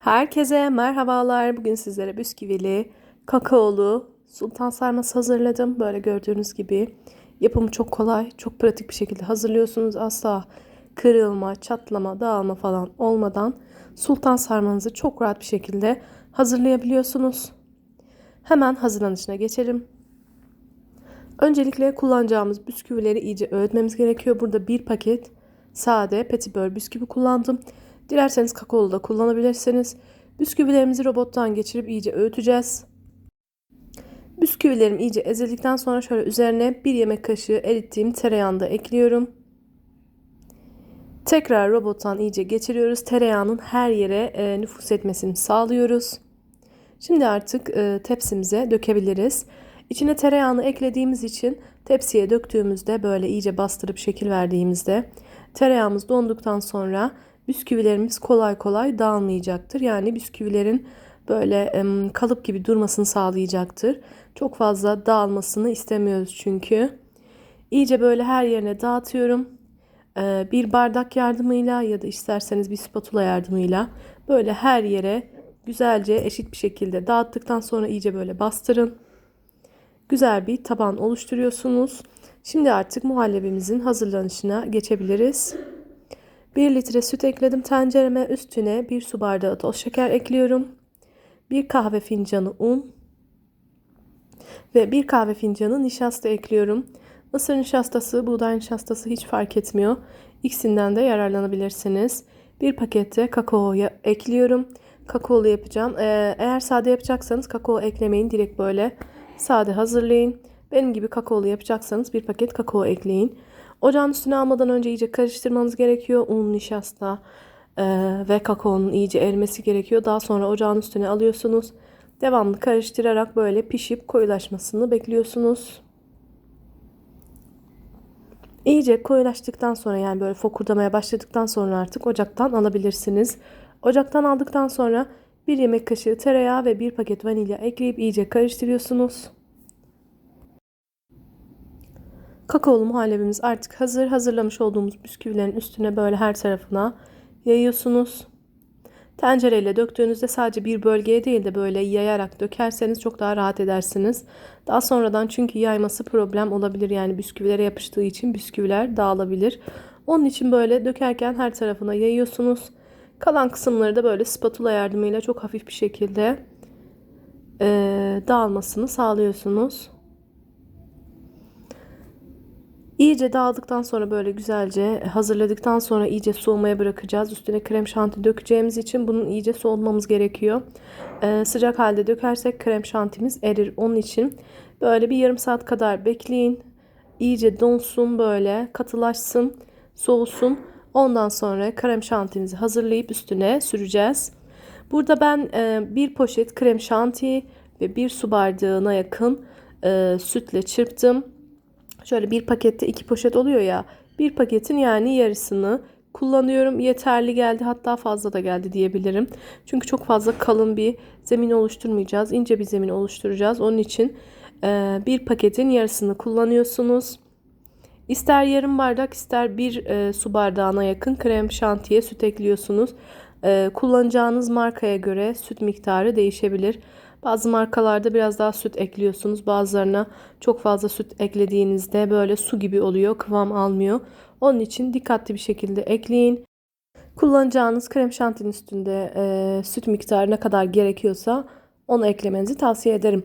Herkese merhabalar. Bugün sizlere bisküvili, kakaolu, sultan sarması hazırladım. Böyle gördüğünüz gibi yapımı çok kolay, çok pratik bir şekilde hazırlıyorsunuz. Asla kırılma, çatlama, dağılma falan olmadan sultan sarmanızı çok rahat bir şekilde hazırlayabiliyorsunuz. Hemen hazırlanışına geçelim. Öncelikle kullanacağımız bisküvileri iyice öğütmemiz gerekiyor. Burada bir paket sade petibör bisküvi kullandım. Dilerseniz kakaolu da kullanabilirsiniz. Bisküvilerimizi robottan geçirip iyice öğüteceğiz. Bisküvilerim iyice ezildikten sonra şöyle üzerine bir yemek kaşığı erittiğim tereyağını da ekliyorum. Tekrar robottan iyice geçiriyoruz. Tereyağının her yere e, nüfus etmesini sağlıyoruz. Şimdi artık e, tepsimize dökebiliriz. İçine tereyağını eklediğimiz için tepsiye döktüğümüzde böyle iyice bastırıp şekil verdiğimizde tereyağımız donduktan sonra bisküvilerimiz kolay kolay dağılmayacaktır. Yani bisküvilerin böyle kalıp gibi durmasını sağlayacaktır. Çok fazla dağılmasını istemiyoruz çünkü. İyice böyle her yerine dağıtıyorum. Ee, bir bardak yardımıyla ya da isterseniz bir spatula yardımıyla böyle her yere güzelce eşit bir şekilde dağıttıktan sonra iyice böyle bastırın. Güzel bir taban oluşturuyorsunuz. Şimdi artık muhallebimizin hazırlanışına geçebiliriz. 1 litre süt ekledim tencereme. Üstüne 1 su bardağı toz şeker ekliyorum. 1 kahve fincanı un ve 1 kahve fincanı nişasta ekliyorum. Mısır nişastası, buğday nişastası hiç fark etmiyor. İkisinden de yararlanabilirsiniz. Bir pakette kakao ekliyorum. Kakaolu yapacağım. Ee, eğer sade yapacaksanız kakao eklemeyin. Direkt böyle sade hazırlayın. Benim gibi kakaolu yapacaksanız bir paket kakao ekleyin. Ocağın üstüne almadan önce iyice karıştırmanız gerekiyor. Un, nişasta e, ve kakaonun iyice erimesi gerekiyor. Daha sonra ocağın üstüne alıyorsunuz. Devamlı karıştırarak böyle pişip koyulaşmasını bekliyorsunuz. İyice koyulaştıktan sonra yani böyle fokurdamaya başladıktan sonra artık ocaktan alabilirsiniz. Ocaktan aldıktan sonra bir yemek kaşığı tereyağı ve bir paket vanilya ekleyip iyice karıştırıyorsunuz. Kakaolu muhallebimiz artık hazır. Hazırlamış olduğumuz bisküvilerin üstüne böyle her tarafına yayıyorsunuz. Tencereyle döktüğünüzde sadece bir bölgeye değil de böyle yayarak dökerseniz çok daha rahat edersiniz. Daha sonradan çünkü yayması problem olabilir. Yani bisküvilere yapıştığı için bisküviler dağılabilir. Onun için böyle dökerken her tarafına yayıyorsunuz. Kalan kısımları da böyle spatula yardımıyla çok hafif bir şekilde e, dağılmasını sağlıyorsunuz. İyice dağıldıktan sonra böyle güzelce hazırladıktan sonra iyice soğumaya bırakacağız. Üstüne krem şanti dökeceğimiz için bunun iyice soğumamız gerekiyor. Ee, sıcak halde dökersek krem şantimiz erir. Onun için böyle bir yarım saat kadar bekleyin. İyice donsun böyle katılaşsın, soğusun. Ondan sonra krem şantimizi hazırlayıp üstüne süreceğiz. Burada ben e, bir poşet krem şanti ve bir su bardağına yakın e, sütle çırptım. Şöyle bir pakette iki poşet oluyor ya. Bir paketin yani yarısını kullanıyorum. Yeterli geldi hatta fazla da geldi diyebilirim. Çünkü çok fazla kalın bir zemin oluşturmayacağız. ince bir zemin oluşturacağız. Onun için bir paketin yarısını kullanıyorsunuz. İster yarım bardak ister bir e, su bardağına yakın krem şantiye süt ekliyorsunuz. E, kullanacağınız markaya göre süt miktarı değişebilir. Bazı markalarda biraz daha süt ekliyorsunuz. Bazılarına çok fazla süt eklediğinizde böyle su gibi oluyor. Kıvam almıyor. Onun için dikkatli bir şekilde ekleyin. Kullanacağınız krem şantinin üstünde e, süt miktarı ne kadar gerekiyorsa onu eklemenizi tavsiye ederim.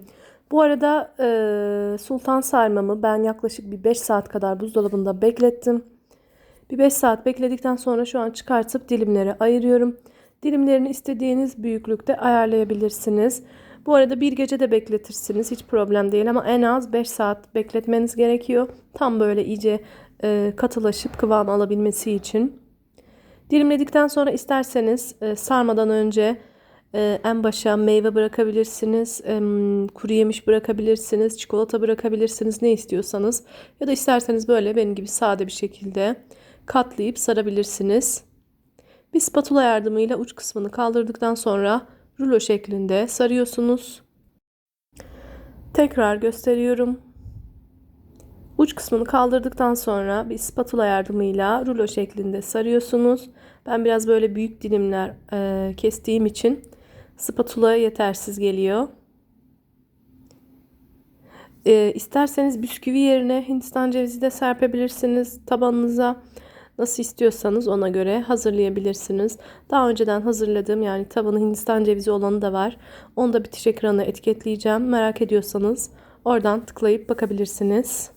Bu arada e, sultan sarmamı ben yaklaşık bir 5 saat kadar buzdolabında beklettim. Bir 5 saat bekledikten sonra şu an çıkartıp dilimlere ayırıyorum. Dilimlerini istediğiniz büyüklükte ayarlayabilirsiniz. Bu arada bir gece de bekletirsiniz hiç problem değil ama en az 5 saat bekletmeniz gerekiyor. Tam böyle iyice e, katılaşıp kıvam alabilmesi için. Dilimledikten sonra isterseniz e, sarmadan önce e, en başa meyve bırakabilirsiniz, e, kuru yemiş bırakabilirsiniz, çikolata bırakabilirsiniz ne istiyorsanız. Ya da isterseniz böyle benim gibi sade bir şekilde katlayıp sarabilirsiniz. Bir spatula yardımıyla uç kısmını kaldırdıktan sonra rulo şeklinde sarıyorsunuz. Tekrar gösteriyorum. Uç kısmını kaldırdıktan sonra bir spatula yardımıyla rulo şeklinde sarıyorsunuz. Ben biraz böyle büyük dilimler e, kestiğim için spatula yetersiz geliyor. E, isterseniz bisküvi yerine Hindistan cevizi de serpebilirsiniz tabanınıza. Nasıl istiyorsanız ona göre hazırlayabilirsiniz. Daha önceden hazırladığım yani tabanı Hindistan cevizi olanı da var. Onu da bitiş ekranına etiketleyeceğim. Merak ediyorsanız oradan tıklayıp bakabilirsiniz.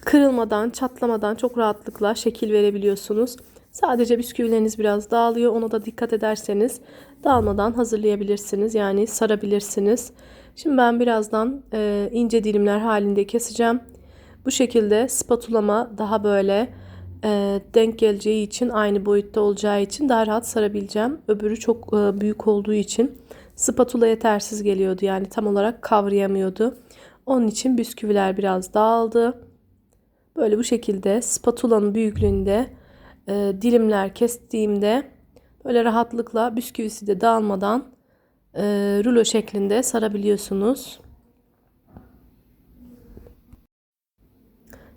Kırılmadan, çatlamadan çok rahatlıkla şekil verebiliyorsunuz. Sadece bisküvileriniz biraz dağılıyor. Ona da dikkat ederseniz dağılmadan hazırlayabilirsiniz. Yani sarabilirsiniz. Şimdi ben birazdan e, ince dilimler halinde keseceğim. Bu şekilde spatulama daha böyle e, denk geleceği için aynı boyutta olacağı için daha rahat sarabileceğim. Öbürü çok e, büyük olduğu için spatula yetersiz geliyordu. Yani tam olarak kavrayamıyordu. Onun için bisküviler biraz dağıldı. Böyle bu şekilde spatulanın büyüklüğünde e, dilimler kestiğimde böyle rahatlıkla bisküvisi de dağılmadan e, rulo şeklinde sarabiliyorsunuz.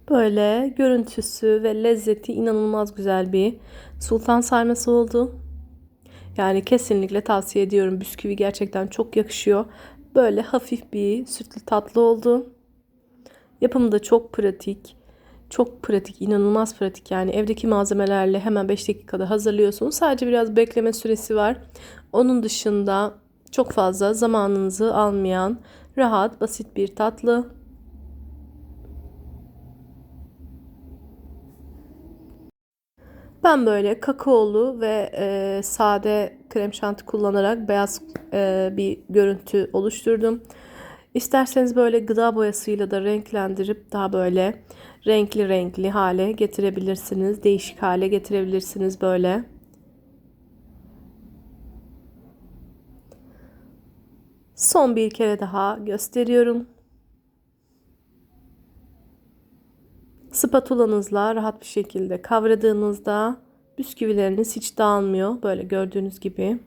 Böyle görüntüsü ve lezzeti inanılmaz güzel bir sultan sarması oldu. Yani kesinlikle tavsiye ediyorum. Bisküvi gerçekten çok yakışıyor. Böyle hafif bir sütlü tatlı oldu. Yapımı da çok pratik. Çok pratik, inanılmaz pratik yani evdeki malzemelerle hemen 5 dakikada hazırlıyorsunuz. Sadece biraz bekleme süresi var. Onun dışında çok fazla zamanınızı almayan rahat, basit bir tatlı. Ben böyle kakaolu ve e, sade krem şanti kullanarak beyaz e, bir görüntü oluşturdum. İsterseniz böyle gıda boyasıyla da renklendirip daha böyle renkli renkli hale getirebilirsiniz. Değişik hale getirebilirsiniz böyle. Son bir kere daha gösteriyorum. Spatulanızla rahat bir şekilde kavradığınızda bisküvileriniz hiç dağılmıyor. Böyle gördüğünüz gibi.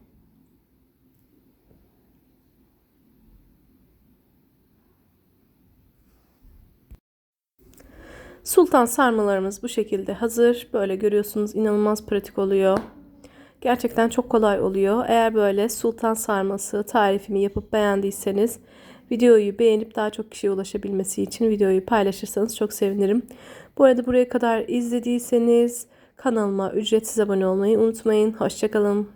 Sultan sarmalarımız bu şekilde hazır. Böyle görüyorsunuz inanılmaz pratik oluyor. Gerçekten çok kolay oluyor. Eğer böyle sultan sarması tarifimi yapıp beğendiyseniz videoyu beğenip daha çok kişiye ulaşabilmesi için videoyu paylaşırsanız çok sevinirim. Bu arada buraya kadar izlediyseniz kanalıma ücretsiz abone olmayı unutmayın. Hoşçakalın.